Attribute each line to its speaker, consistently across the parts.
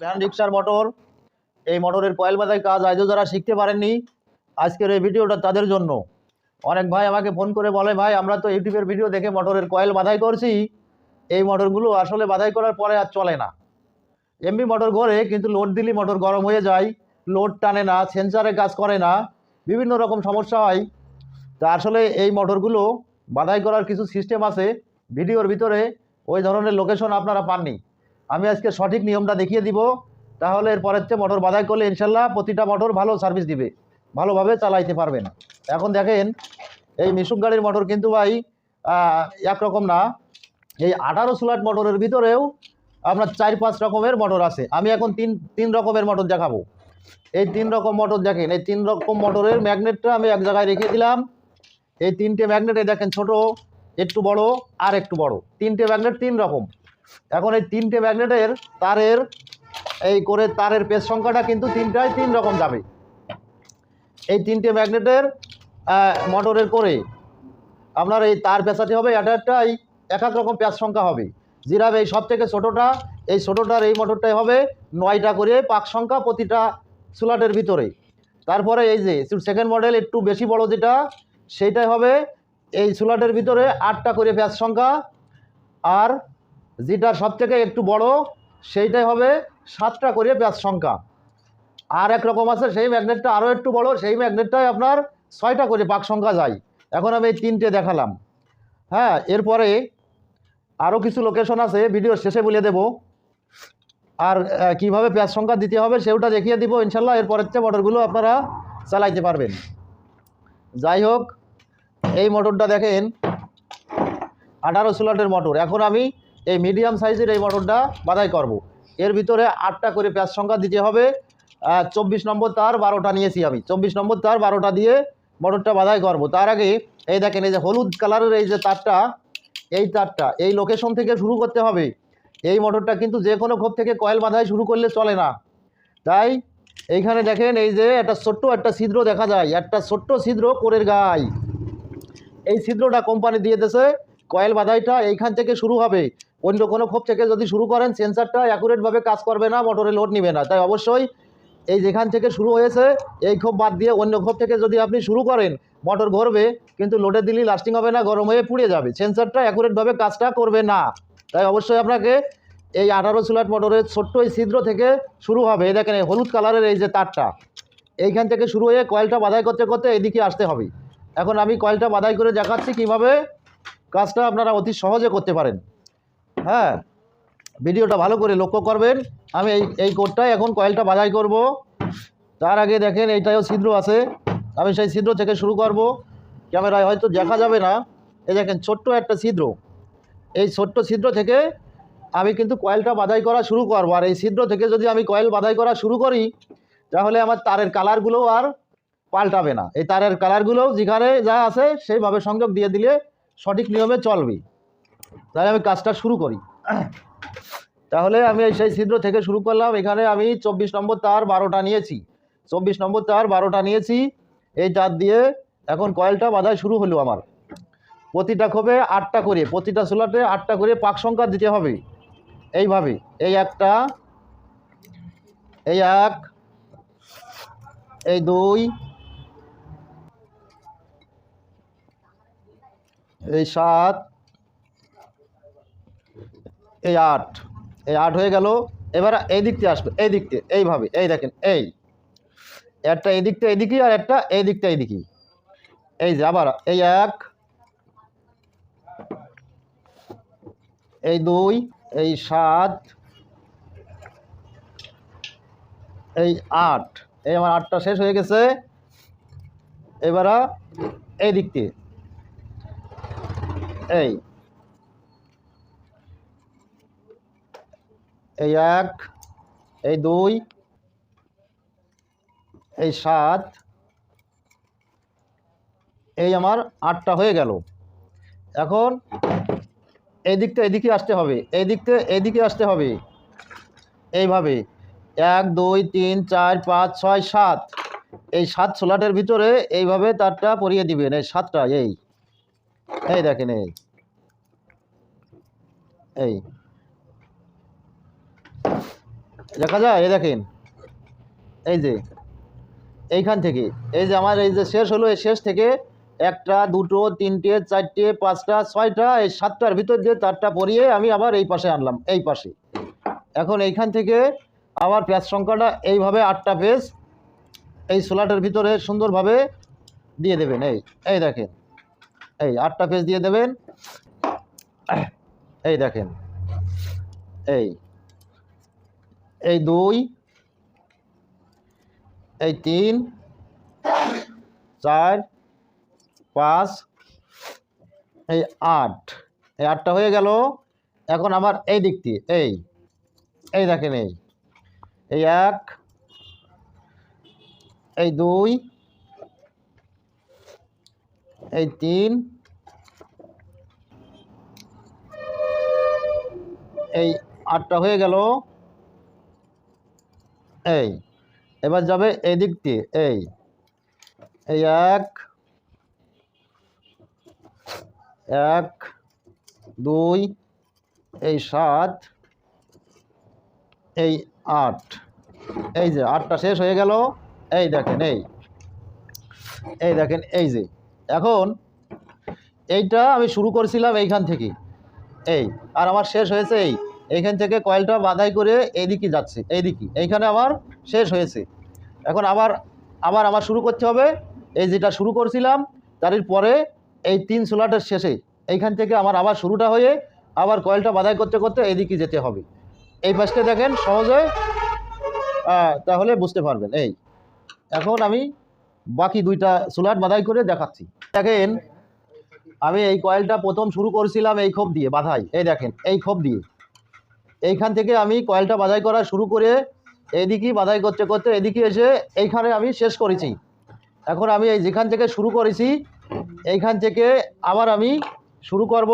Speaker 1: Van রিক্সার motor. এই মোটরের কয়েল বাঁধাই কাজ আজও যারা শিখতে পারেননি, আজকের এই ভিডিওটা তাদের জন্য। অনেক ভাই আমাকে ফোন করে বলে, ভাই, আমরা তো ইউটিউবের ভিডিও দেখে মোটরের কয়েল বাঁধাই করছি। এই মোটরগুলো আসলে বাঁধাই করার পরে আর চলে না। এমবি মোটর ঘোরে, কিন্তু লোড দিলে মোটর গরম হয়ে যায়। লোড টানে না, সেন্সারে কাজ করে না। বিভিন্ন রকম সমস্যা হয়। তা আসলে এই মোটরগুলো বাঁধাই করার কিছু সিস্টেম আছে। ভিডিওর ভিতরে ওই ধরনের লোকেশন আপনারা পাননি। আমি আজকে সঠিক নিয়মটা দেখিয়ে দিব। তাহলে এরপরের চেয়ে মোটর বাধাই করলে ইনশাল্লাহ প্রতিটা মোটর ভালো সার্ভিস দিবে। ভালোভাবে চালাইতে পারবেন। এখন দেখেন, এই মিশুক গাড়ির মোটর কিন্তু ভাই একরকম না। এই আঠারো স্লাট মোটরের ভিতরেও আপনার চার পাঁচ রকমের মোটর আছে। আমি এখন তিন তিন রকমের মোটর দেখাবো। এই তিন রকম মোটর দেখেন, এই তিন রকম মোটরের ম্যাগনেটটা আমি এক জায়গায় রেখে দিলাম। এই তিনটে ম্যাগনেটে দেখেন ছোট, একটু বড় আর একটু বড়। তিনটে ম্যাগনেট তিন রকম। এখন এই তিনটে ম্যাগনেটের তারের, এই করে তারের পেজ সংখ্যাটা কিন্তু তিনটায় তিন রকম যাবে। এই তিনটে ম্যাগনেটের মোটরের করে আপনার এই তার পেঁচাতে হবে একটা একটাই এক এক রকম পেঁচ সংখ্যা হবে। জিরাব এই সব থেকে ছোটোটা, এই ছোটোটার এই মোটরটাই হবে নয়টা করে পাক সংখ্যা প্রতিটা সুলাটের ভিতরে। তারপরে এই যে সেকেন্ড মডেল একটু বেশি বড় যেটা, সেইটাই হবে এই সুলাটের ভিতরে আটটা করে পেঁচ সংখ্যা আর যেটা সব থেকে একটু বড়, সেইটাই হবে সাতটা করে পেঁচ সংখ্যা। আর এক রকম আছে, সেই ম্যাগনেটটা আরও একটু বড়, সেই ম্যাগনেটটাই আপনার ছয়টা করে পাক সংখ্যা যায়। এখন আমি এই তিনটে দেখালাম। হ্যাঁ এরপরে আরও কিছু লোকেশন আছে ভিডিওর শেষে বলে দেব। আর কীভাবে পেঁয়াজ সংখ্যা দিতে হবে সেটা দেখিয়ে দিব, ইনশাল্লাহ এরপরের চেয়ে মোটরগুলো আপনারা চালাইতে পারবেন। যাই হোক, এই মোটরটা দেখেন, আঠারো স্লটের মোটর। এখন আমি এই মিডিয়াম সাইজের এই মোটরটা বাধাই করব। এর ভিতরে আটটা করে পেঁয়াজ সংখ্যা দিতে হবে। চব্বিশ নম্বর তার বারোটা নিয়েছি আমি। চব্বিশ নম্বর তার বারোটা দিয়ে মোটরটা বাধাই করব। তার আগে এই দেখেন, এই যে হলুদ কালারের এই যে তারটা, এই তারটা, এই লোকেশন থেকে শুরু করতে হবে। এই মোটরটা কিন্তু যে কোনো ক্ষোভ থেকে কয়েল বাঁধাই শুরু করলে চলে না। তাই এইখানে দেখেন, এই যে একটা ছোট্ট একটা ছিদ্র দেখা যায়। একটা ছোট্ট ছিদ্র কোরের গায়ে। এই ছিদ্রটা কোম্পানি দিয়ে দিয়েছে। কয়েল বাধাইটা এইখান থেকে শুরু হবে। অন্য কোনো ক্ষোভ থেকে যদি শুরু করেন সেন্সারটা অ্যাকুরেটভাবে কাজ করবে না মোটরে লোড নেবে না। তাই অবশ্যই এই যেখান থেকে শুরু হয়েছে, এই ক্ষোভ বাদ দিয়ে অন্য ক্ষোভ থেকে যদি আপনি শুরু করেন মোটর ঘুরবে কিন্তু লোডে দিলে লাস্টিং হবে না, গরম হয়ে পুড়ে যাবে। সেন্সারটা অ্যাকুরেটভাবে কাজটা করবে না। তাই অবশ্যই আপনাকে এই আঠারো সুলাট মোটরের ছোট্ট এই ছিদ্র থেকে শুরু হবে। এই দেখেন হলুদ কালারের এই যে তারটা, এইখান থেকে শুরু হয়ে কয়েলটা বাধাই করতে করতে এদিকে আসতে হবে। এখন আমি কয়েলটা বাধাই করে দেখাচ্ছি কীভাবে কাজটা আপনারা অতি সহজে করতে পারেন। হ্যাঁ ভিডিওটা ভালো করে লক্ষ্য করবেন। আমি এই এই কোডটায় এখন কয়েলটা বাধাই করব। তার আগে দেখেন এইটাও ছিদ্র আছে। আমি সেই ছিদ্র থেকে শুরু করব। ক্যামেরায় হয়তো দেখা যাবে না। এই দেখেন, ছোট্ট একটা ছিদ্র। এই ছোট্ট ছিদ্র থেকে আমি কিন্তু কয়েলটা বাধাই করা শুরু করব। আর এই ছিদ্র থেকে যদি আমি কয়েল বাধাই করা শুরু করি, তাহলে আমার তারের কালারগুলো আর পাল্টাবে না। এই তারের কালারগুলো যেখানে যা আছে, সেইভাবে সংযোগ দিয়ে দিলে সঠিক নিয়মে চলবে। তাহলে আমি কাজটা শুরু করি। তাহলে আমি সেই ছিদ্র থেকে শুরু করলাম। এখানে আমি চব্বিশ নম্বর তার বারোটা নিয়েছি। চব্বিশ নম্বর তার বারোটা নিয়েছি। এই তার দিয়ে এখন কয়েলটা বাঁধাই শুরু হলো আমার। প্রতিটা খোপে আটটা করে, প্রতিটা সোলাটে আটটা করে পাক সংখ্যা দিতে হবে। এইভাবে, এই একটা, এই এক, এই দুই, এই সাত এই আট এই আট হয়ে গেল। এবার এই দিক থেকে আসবে, এই দিক থেকে এইভাবে, এই দেখেন, এই। একটা এই দিকটা এইদিকে আর একটা এই দিকটা এইদিকে এই যে আবার, এই এক, এই দুই, এই সাত, এই আট। এই আমার আটটা শেষ হয়ে গেছে। এবার এই দিক থেকে এই। এই এক, এই দুই, এই সাত, এই আমার আটটা হয়ে গেল। এখন এই দিকটা এদিকে আসতে হবে এই দিকতে এদিকে আসতে হবে। এইভাবে এক, দুই, তিন, চার, পাঁচ, ছয়, সাত। এই সাত সোলাটের ভিতরে এইভাবে তারটা পরিয়ে দিবেন, এই সাতটা, এই। এই দেখেন, এই। এই। দেখা যায়, এই দেখেন। এই যে, এইখান থেকে। এই যে আমার এই যে শেষ হলো, এই শেষ থেকে একটা, দুটো, তিনটে, চারটে, পাঁচটা, ছয়টা, এই সাতটার ভিতর দিয়ে তারটা পরিয়ে আমি আবার এই পাশে আনলাম, এই পাশে। এখন এইখান থেকে আবার পেঁয়াজ সংখ্যাটা এইভাবে আটটা পেজ, এই সোলাটের ভিতরে সুন্দরভাবে দিয়ে দেবেন, এই এই দেখেন। এই, আটটা পেজ দিয়ে দেবেন। এই দেখেন। এই এই দুই, এই তিন, চার, পাঁচ, এই আট। এই আটটা হয়ে গেল। এখন আমার এই দিক দিয়ে, এই এই দেখেন এই এই এক, এই দুই, এই তিন, এই আটটা হয়ে গেল। এই, এবার যাবে এই দিক দিয়ে, এই এই এক এক, দুই, এই সাত, এই আট, এই যে আটটা শেষ হয়ে গেল, এই দেখেন, এই এই দেখেন, এই যে, এখন এইটা আমি শুরু করেছিলাম এইখান থেকে, এই, আর আমার শেষ হয়েছে এই এইখান থেকে কয়েলটা বাধাই করে এইদিকে যাচ্ছে, এইদিকে। এইখানে আমার শেষ হয়েছে। এখন আবার আবার আমার শুরু করতে হবে। এই যেটা শুরু করছিলাম, তারই পরে এই তিন সোলাটের শেষে এইখান থেকে আমার আবার শুরুটা হয়ে আবার কয়েলটা বাধাই করতে করতে এইদিকে যেতে হবে। এই পাশটা দেখেন, সহজে তাহলে বুঝতে পারবেন। এই, এখন আমি বাকি দুইটা সোলাট বাধাই করে দেখাচ্ছি। দেখেন, আমি এই কয়েলটা প্রথম শুরু করেছিলাম এই খোপ দিয়ে, বাধাই। এই দেখেন, এই খোপ দিয়ে। এইখান থেকে আমি কয়েলটা বাধাই করা শুরু করে এইদিকেই বাধাই করতে করতে এদিকে এসে এইখানে আমি শেষ করেছি। এখন আমি এই যেখান থেকে শুরু করেছি, এইখান থেকে আবার আমি শুরু করব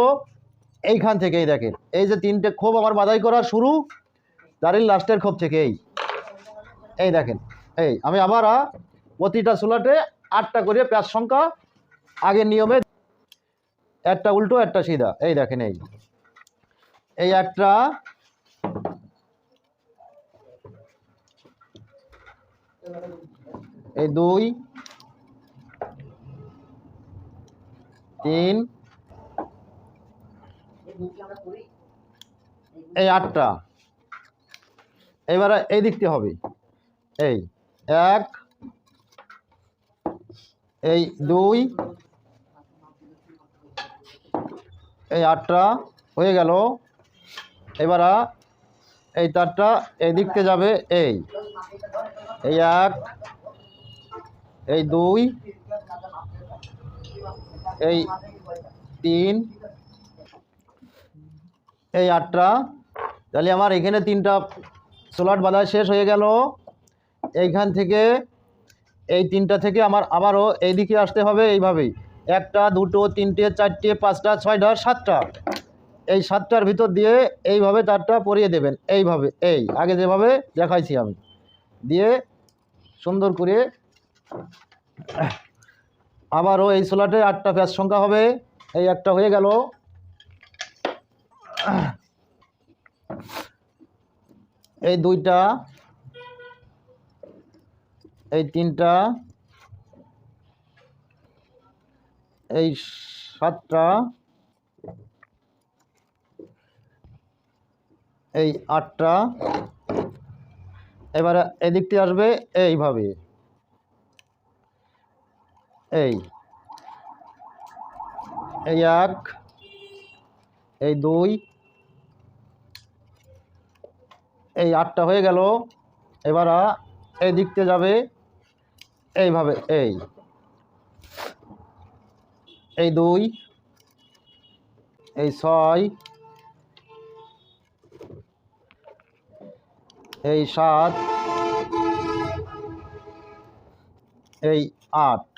Speaker 1: এইখান থেকে এই দেখেন। এই যে তিনটে খোপ আমার বাধাই করা শুরু তারই লাস্টের খোপ থেকে এই এই দেখেন, এই আমি আবার প্রতিটা সোলাটে আটটা করে প্যাঁচ সংখ্যা আগের নিয়মে একটা উল্টো, একটা সিধা। এই দেখেন, এই। এই একটা এই দুই, তিন, এই আটটা। এবারে এই দিকতে হবে। এই এক, এই দুই, এই আটটা হয়ে গেল। এবার এই তারটা এই দিকতে যাবে এই। এই এক, এই দুই, এই তিন, এই আটটা। তাহলে আমার এখানে তিনটা সোলাট বাঁধা শেষ হয়ে গেল। এইখান থেকে এই তিনটা থেকে আমার আবারও এই দিকে আসতে হবে এইভাবেই। একটা, দুটো, তিনটে, চারটে, পাঁচটা, ছয়টা, সাতটা। এই সাতটার ভিতর দিয়ে এইভাবে তারটা পরিয়ে দেবেন। এইভাবে, এই, আগে যেভাবে দেখাইছি আমি। দিয়ে সুন্দর করে। আবারও এই সোলাটে আটটা প্যাঁচ সংখ্যা হবে। এই একটা হয়ে গেল। এই দুইটা। এই তিনটা। এই সাতটা। এই আটটা। এবারে এদিকটি আসবে এইভাবে। এই। এই এক, এই দুই। এই আটটা হয়ে গেল। এবার এই দিকতে যাবে এইভাবে, এই। এই দুই, এই ছয় এই সাত, এই আট।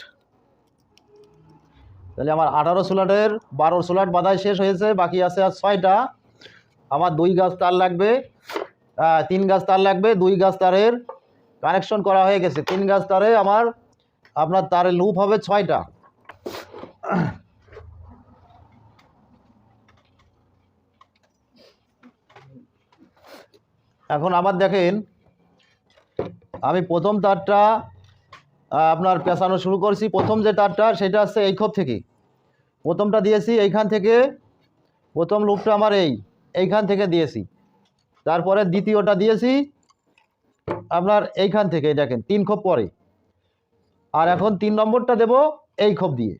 Speaker 1: তাহলে আমার আঠারো সোলাটের বারো সোলাট বাধায় শেষ হয়েছে, বাকি আছে আর ছয়টা। আমার দুই গাছ তার লাগবে তিন গাছ তার লাগবে, দুই গাছ তারের কানেকশন করা হয়ে গেছে। তিন গাছ তারে আমার, আপনার তারের লুপ হবে ছয়টা। এখন আবার দেখেন, আমি প্রথম তারটা আপনার পেঁচানো শুরু করছি। প্রথম যে তারটা, সেটা হচ্ছে এই খোপ থেকে। প্রথমটা দিয়েছি এইখান থেকে, প্রথম লুপটা আমার এই, এইখান থেকে দিয়েছি। তারপরে দ্বিতীয়টা দিয়েছি আপনার এইখান থেকে দেখেন, তিন খোপ পরে। আর এখন তিন নম্বরটা দেব এই খোপ দিয়ে।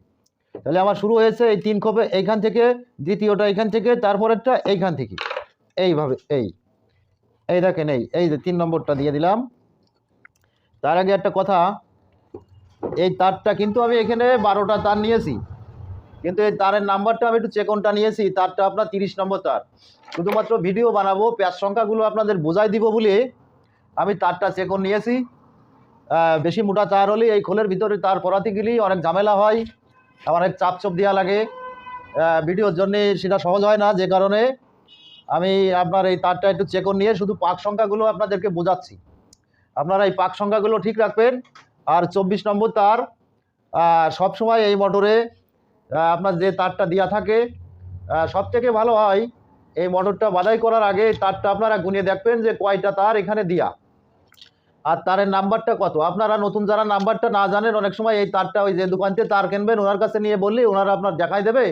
Speaker 1: তাহলে আমার শুরু হয়েছে এই তিন খোপে, এইখান থেকে, দ্বিতীয়টা এইখান থেকে, তারপরেরটা এইখান থেকে। এইভাবে, এই। এই দেখেন, এই এই যে তিন নম্বরটা দিয়ে দিলাম। তার আগে একটা কথা, এই তারটা কিন্তু আমি এখানে বারোটা তার নিয়েছি। কিন্তু এই তারের নাম্বারটা আমি একটু চেকনটা নিয়েছি, তারটা আপনার তিরিশ নম্বর তার। শুধুমাত্র ভিডিও বানাবো প্যাঁচ সংখ্যাগুলো আপনাদের বোঝাই দিব বলে আমি তারটা চেকন নিয়েছি। বেশি মোটা তার হলে এই খোলের ভিতরে তার পরাতে গেলেই অনেক ঝামেলা হয়, অনেক চাপ চোপ দেওয়া লাগে। ভিডিওর জন্যে সেটা সহজ হয় না, যে কারণে আমি আপনার এই তারটা একটু চেকন নিয়ে শুধু পাক সংখ্যাগুলো আপনাদেরকে বোঝাচ্ছি। আপনারা এই পাক সংখ্যাগুলো ঠিক রাখবেন। আর চব্বিশ নম্বর তার সব সময় এই মোটরে আপনার যে তারটা দেওয়া থাকে সব থেকে ভালো হয় এই মোটরটা বাধাই করার আগে তারটা আপনারা গুনিয়ে দেখবেন যে কয়টা তার এখানে দিয়া। আর তারের নাম্বারটা কত? আপনারা নতুন যারা নাম্বারটা না জানেন, অনেক সময় এই তারটা ওই যে দোকানতে তার কিনবেন, ওনার কাছে নিয়ে বললে ওনারা আপনার দেখাই দেবে।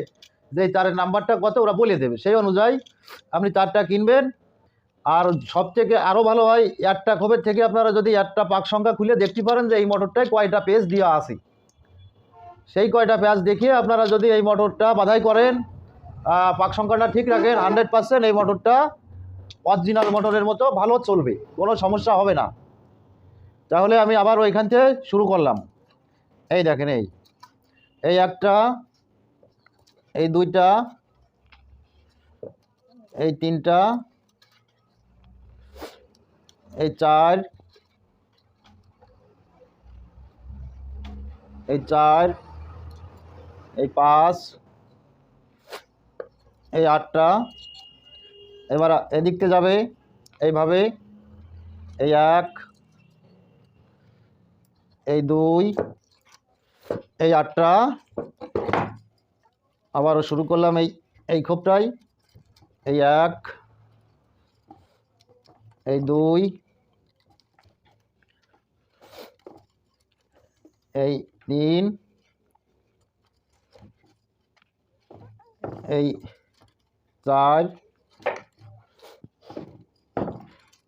Speaker 1: যে তারের নাম্বারটা কত, ওরা বলে দেবে। সেই অনুযায়ী আপনি তারটা কিনবেন। আর সব থেকে আরও ভালো হয় একটা খোপের থেকে আপনারা যদি একটা পাক সংখ্যা খুলে দেখতে পারেন যে এই মোটরটায় কয়টা পেজ দেওয়া আছে। সেই কয়টা পেজ দেখিয়ে আপনারা যদি এই মোটরটা বাধাই করেন পাক সংখ্যাটা ঠিক রাখেন হান্ড্রেড পার্সেন্ট এই মোটরটা অরিজিনাল মোটরের মতো ভালো চলবে, কোনো সমস্যা হবে না। তাহলে আমি আবার ওইখান থেকে শুরু করলাম। এই দেখেন এই এই একটা এই দুইটা, এই তিনটা, এই চার এই চার, এই পাঁচ, এই আটটা, এবার এদিক থেকে যাবে, এইভাবে, এই এক, এই দুই, এই আটটা আবারও শুরু করলাম এই এই খোপটাই। এই এক, এই দুই, এই তিন, এই চার,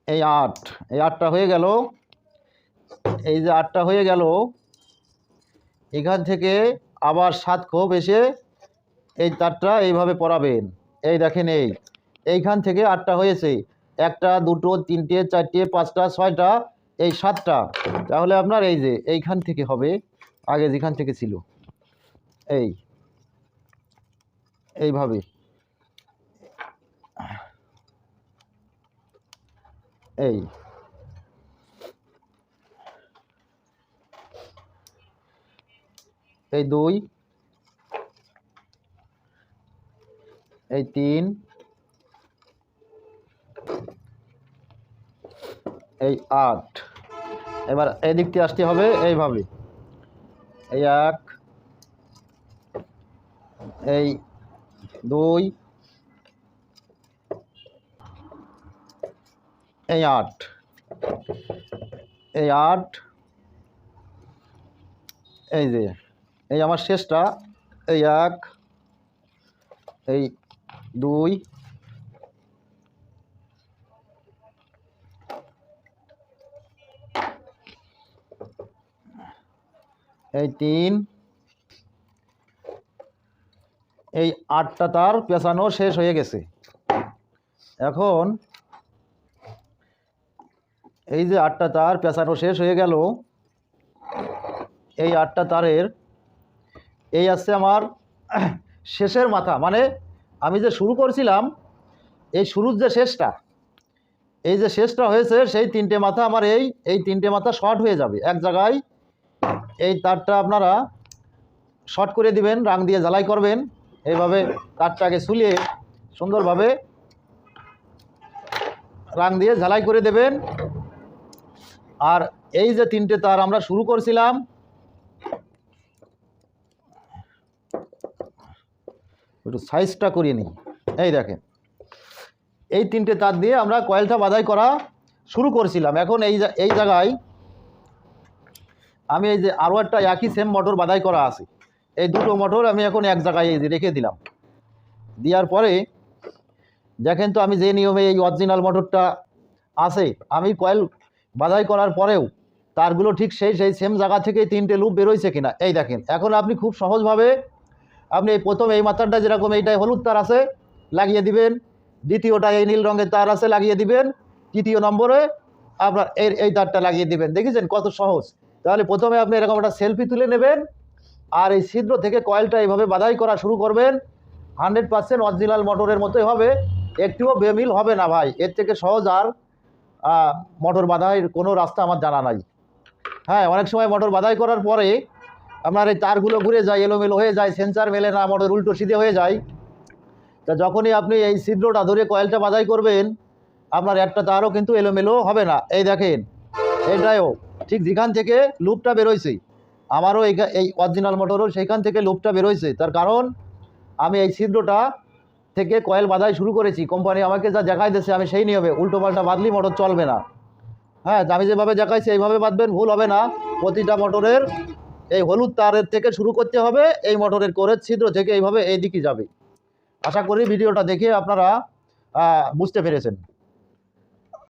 Speaker 1: এই আট, এই আটটা হয়ে গেল। এই যে আটটা হয়ে গেল, এখান থেকে আবার সাত খোপ এসে এই তারটা এইভাবে পরাবেন। এই দেখেন এই। এইখান থেকে আটটা হয়েছে। একটা, দুটো, তিনটে, চারটে, পাঁচটা, ছয়টা, এই সাতটা। তাহলে আপনার এই যে এইখান থেকে হবে, আগে যেখান থেকে ছিল। এই। এইভাবে। এই। এই দুই। এই তিন। এই আট। এবার এই দিক থেকে আসতে হবে এইভাবে। এই এক, এই দুই, এই আট। এই আট, এই যে, এই আমার শেষটা, এই এক, এই দুই। এই তিন। এই আটটা তার পেঁচানো শেষ হয়ে গেছে। এখন এই যে আটটা তার পেঁচানো শেষ হয়ে গেল, এই আটটা তারের, এই আছে আমার শেষের মাথা মানে আমি যে শুরু করছিলাম, এই শুরুর যে শেষটা, এই যে শেষটা হয়েছে, সেই তিনটে মাথা আমার এই এই তিনটে মাথা শর্ট হয়ে যাবে। এক জায়গায় এই তারটা আপনারা শর্ট করে দিবেন, রাং দিয়ে জ্বালাই করবেন। এইভাবে তারটাকে শুলিয়ে সুন্দরভাবে রাং দিয়ে ঝালাই করে দেবেন। আর এই যে তিনটে তার আমরা শুরু করছিলাম একটু সাইজটা করিয়ে নিই। এই দেখেন, এই তিনটে তার দিয়ে আমরা কয়েলটা বাধাই করা শুরু করছিলাম। এখন এই এই জায়গায় আমি এই যে আরও একটা একই সেম মোটর বাধাই করা আছে। এই দুটো মোটর আমি এখন এক জায়গায় এই রেখে দিলাম। দেওয়ার পরে দেখেন তো আমি যে নিয়মে এই অরিজিনাল মোটরটা আছে, আমি কয়েল বাধাই করার পরেও তারগুলো ঠিক সেই সেই সেম জায়গা থেকেই তিনটে লুপ বেরোইছে কিনা। এই দেখেন, এখন আপনি খুব সহজভাবে আপনি প্রথম এই মাথারটা যেরকম এইটাই হলুদ তার আছে, লাগিয়ে দিবেন। দ্বিতীয়টা এই নীল রঙের তার আছে, লাগিয়ে দিবেন। তৃতীয় নম্বরে আপনার এর এই তারটা লাগিয়ে দিবেন। দেখেছেন কত সহজ? তাহলে প্রথমে আপনি এরকম একটা সেলফি তুলে নেবেন আর এই ছিদ্র থেকে কয়েলটা এইভাবে বাধাই করা শুরু করবেন। হান্ড্রেড পার্সেন্ট অরিজিনাল মোটরের মতোই হবে। একটুও বেমিল হবে না ভাই, এর থেকে সহজ আর মোটর বাধাইয়ের কোনো রাস্তা আমার জানা নাই। হ্যাঁ অনেক সময় মোটর বাধাই করার পরে আপনার এই তারগুলো ঘুরে যায়, এলোমেলো হয়ে যায় সেন্সার মেলে না মোটর উল্টো সিধে হয়ে যায়। তা যখনই আপনি এই ছিদ্রটা ধরে কয়েলটা বাধাই করবেন, আপনার একটা তারও কিন্তু এলোমেলো হবে না। এই দেখেন এটাও ঠিক যেখান থেকে লুপটা বেরোইছে, আমারও এই এই অরিজিনাল মোটরও সেইখান থেকে লুপটা বেরোইছে। তার কারণ, আমি এই ছিদ্রটা থেকে কয়েল বাঁধাই শুরু করেছি। কোম্পানি আমাকে যা দেখাই দিয়েছে, আমি সেই নিয়মে উল্টো পাল্টা বাঁধলি মোটর চলবে না। হ্যাঁ আমি যেভাবে দেখাইছি, এইভাবে বাঁধবেন, ভুল হবে না। প্রতিটা মোটরের এই হলুদ তারের থেকে শুরু করতে হবে, এই মোটরের কোরের ছিদ্র থেকে এইভাবে এই দিকে যাবে। আশা করি ভিডিওটা দেখে আপনারা বুঝতে পেরেছেন।